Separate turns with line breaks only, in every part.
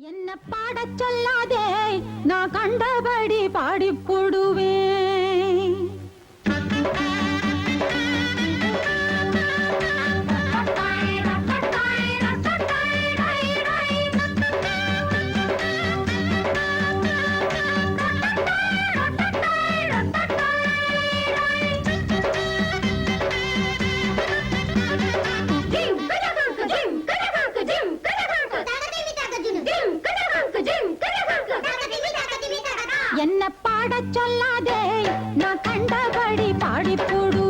என்ன பாடச் சொல்லாதே நான் கண்டபடி பாடிப்புடுவேன் பாடச் சொல்லாதே. நான் கண்டபடி பாடிப்புடு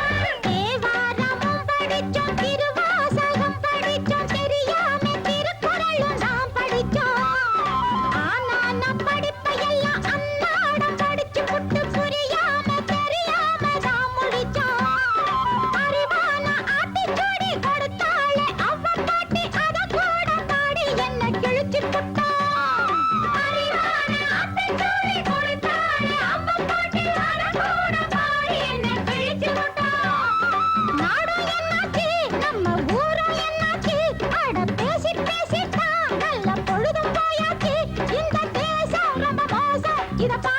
Get up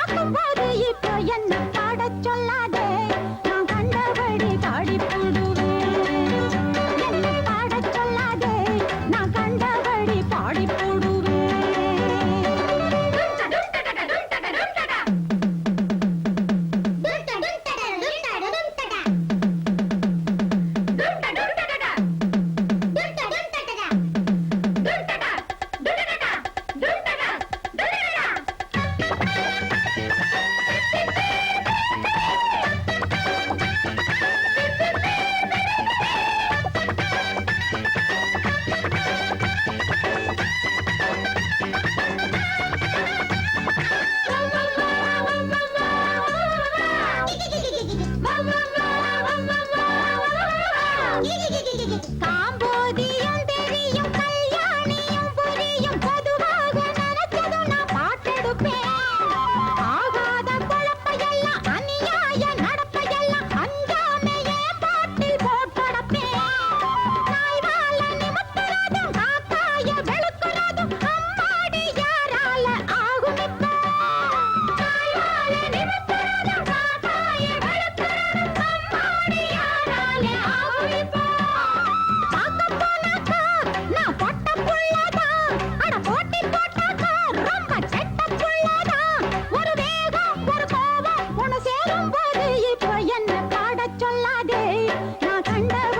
నా కండ